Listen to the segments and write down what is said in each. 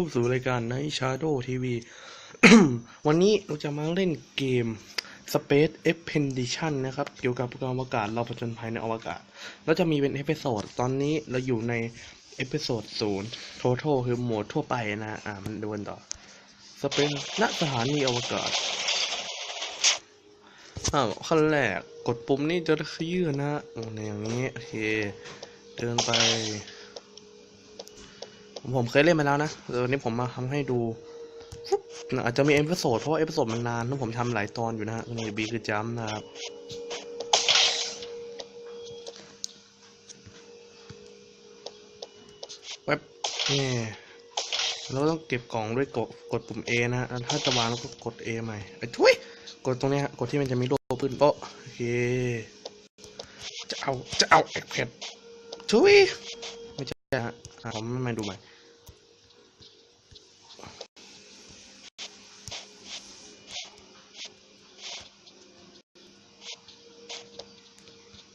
เข้าสู่รายการ Night Shadow TV วันนี้เราจะมาเล่นเกม Space Expedition นะครับ เกี่ยวกับกอวกาศเราผจญภัยในอวกาศแล้วจะมีเป็นเอพิโซด ตอนนี้เราอยู่ในเอพิโซดศูนย์ Total คือโหมดทั่วไปนะ อ่า มันดวนต่อ Space ณสถานีอวกาศ อ้าว ขั้นแรก กดปุ่มนี้จะขยื่นนะอย่างนี้ โอเค เดินไป ผมผมเคยเล่นมาแล้วนะเดี๋ยววันนี้ผมมาทำให้ดูอาจจะมีเอพิโซดเพราะว่าเอพิโซดมันนานนะผมทำหลายตอนอยู่นะฮะนี่บีคือจัมนะครับแว็บนี่เราต้องเก็บกล่องด้วยกดกดปุ่ม A นะฮะถ้าจะวางแล้วก็กด A ใหม่ไอ้ทุยกดตรงนี้ฮะกดที่มันจะมีรูปปืนโป๊ะโอเคจะเอาจะเอาแอคเพดทุยไม่ใช่ฮะอะผมมาดูใหม่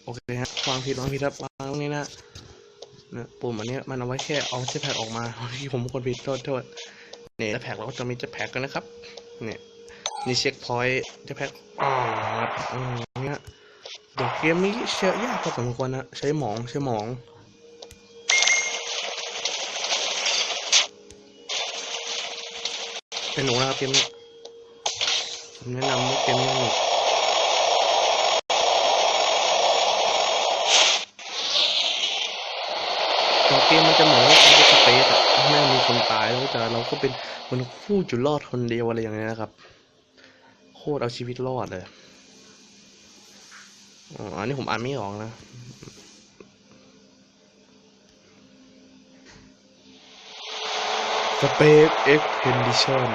โอเคฮะวางผิดวางผิดครับวางตรงนี้นะนะปุ่มอันนี้มันเอาไว้แค่เอาเจ็ตแพ็กออกมาที่ผมกดผิดโทษโทษเนี่ยแพ็กเราก็จะมีเจ็ตแพ็กกันนะครับเนี่ยนี่เช็คพอยต์เจ็ตแพ็กอ๋อครับอืมเนี่ยเดี๋ยวเกมนี้เชื่อยากพอสมควรนะใช้หมองใช้หมองเป็นหนูนะครับเกมนี้ผมแนะนำว่าเกมนี้หนุก เกมมันจะเหมือนว่าเป็นสเปซอะไม่มีคนตายแล้วแต่เราก็เป็นมันผู้จุดรอดคนเดียวอะไรอย่างเงี้ยนะครับ โคตรเอาชีวิตรอดเลยอ๋ออันนี้ผมอ่านไม่ออกนะ Space Expedition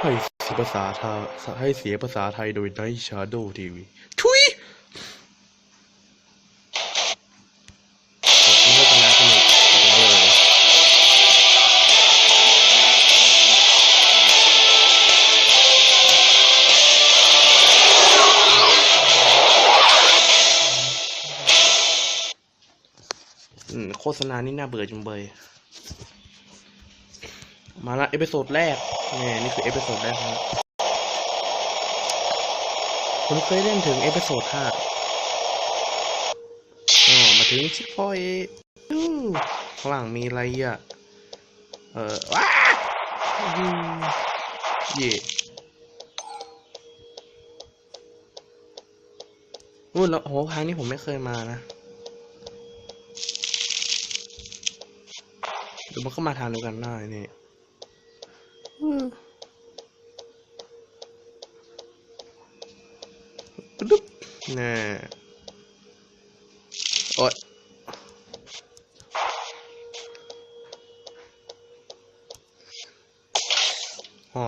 ให้เสียภาษาไทยให้เสียภาษาไทยโดย Night Shadow TV ทุยผม โฆษณานี่น่าเบื่อจังเบย มาละเอพิโซดแรกนี่นี่คือเอพิโซดแรกครับผมเคยเล่นถึงเอพิโซดห้าอ๋อมาถึงชิคพอยอู้ข้างหลังมีอะไรอะ เออว้าอืมเย่อู้แล้วโหครั้งนี้ผมไม่เคยมานะ เดี๋ยวมันก็มาทางเดียวกันได้นี่อืมดุ๊บแน่โอ๊ยอ๋อ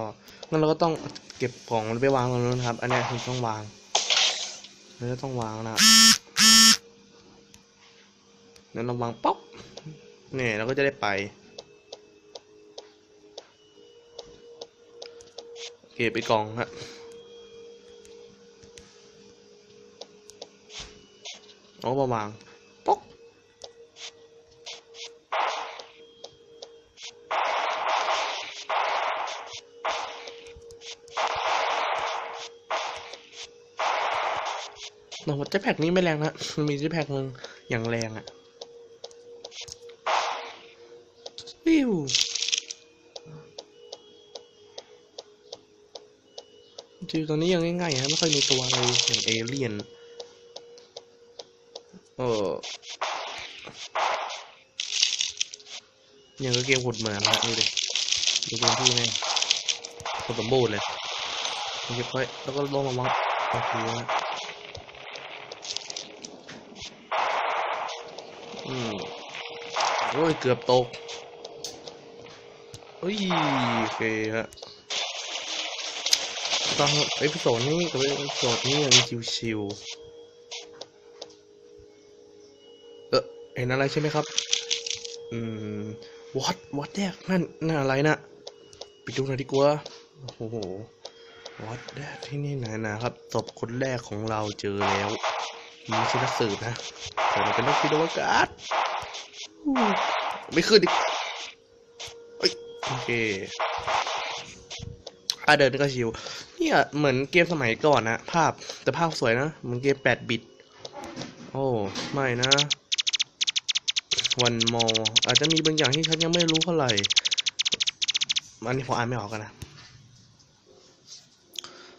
งั้นเราก็ต้องเก็บของไปวางตรงนู้นครับ อันเนี้ยคือต้องวางเราจะต้องวางนะเดี๋ยวเราวางป๊อกเนี่ยเราก็จะได้ไป เก็บไปกองฮะเอามาวางป๊อกโอ้โหเจ็ตแพ็กนี้ไม่แรงนะมันมีจ็ตแพ็กหนึ่งอย่างแรงอะ่ะ วิว จริงๆตอนนี้ยังง่ายๆฮะไม่ค่อยมีตัวอะไรอย่างเอเลี่ยนเอออย่างก็เกมขุดเหมืองฮะดูดิดูพื้นที่แม่งคตรสมบูรณ์เลยเก็บไว้แล้วก็ลงมาวางโอเคฮะอืมโอ้ยเกือบตกเฮ้ยโอเคฮะ ตอนเอพิโซดนี้กับเอพิโซดนี้ยังชิวๆเออเห็นอะไรใช่ไหมครับ อืม what what แดกนั่นนั่นอะไรนะไปดูหน่อยดีกว่าโอ้โห what แดกที่นี่ไหนนะครับศพคนแรกของเราเจอแล้วมันไม่ใช่นักสืบนะแต่เราเป็นนักพิดอวกาศไม่ขึ้นดิเอ้ยโอเค อะเดินก็ชิว เนี่ยเหมือนเกมสมัยก่อนนะภาพแต่ภาพสวยนะเหมือนเกม 8 บิต โอ้ไม่นะวันมออาจจะมีบางอย่างที่ฉันยังไม่รู้เท่าไหร่อันนี้ผมอ่านไม่ออกกันนะ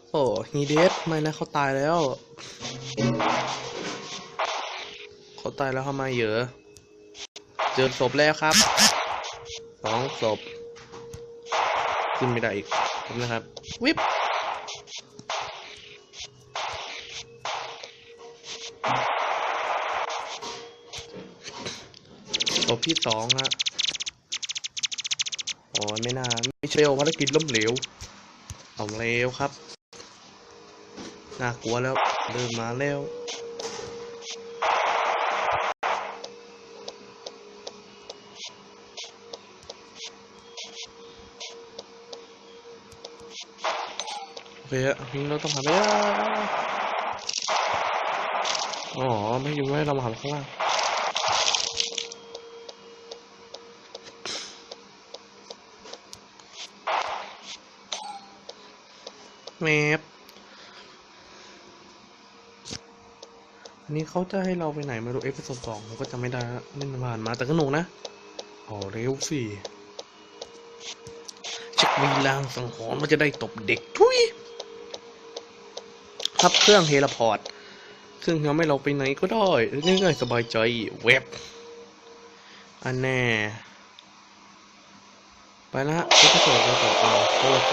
โอ้ฮีเดสไม่นะเขาตายแล้ว เขาตายแล้วทำไมเหรอเจอศพแล้วครับสองศพขึ้นไม่ได้อีก นะครับ วิบศพที่สองฮะโอ้ยไม่น่าไม่ใช่ภารกิจล้มเหลวเอาเร็วครับ น่ากลัวแล้วเริ่มมาแล้ว โอเคอะทีนี้เราต้องหาไปอะอ๋อ ไม่อยู่ไม่เรามาหาข้างล่างแมปอันนี้เขาจะให้เราไปไหนไม่รู้เอพิโซดสองผมก็จำไม่ได้เล่นผ่านมาแต่ก็หนุกนะอ๋อเร็วสิชักมีลางสังหรณ์ว่าจะได้ตบเด็กทุย ทับเครื่องเฮลพอร์ต เครื่องทำให้เราไปไหนก็ได้ง่ายๆสบายใจ เว็บ อันแน่ ไปละฮะเอพิโซดเราต่อเอาเพราะว่า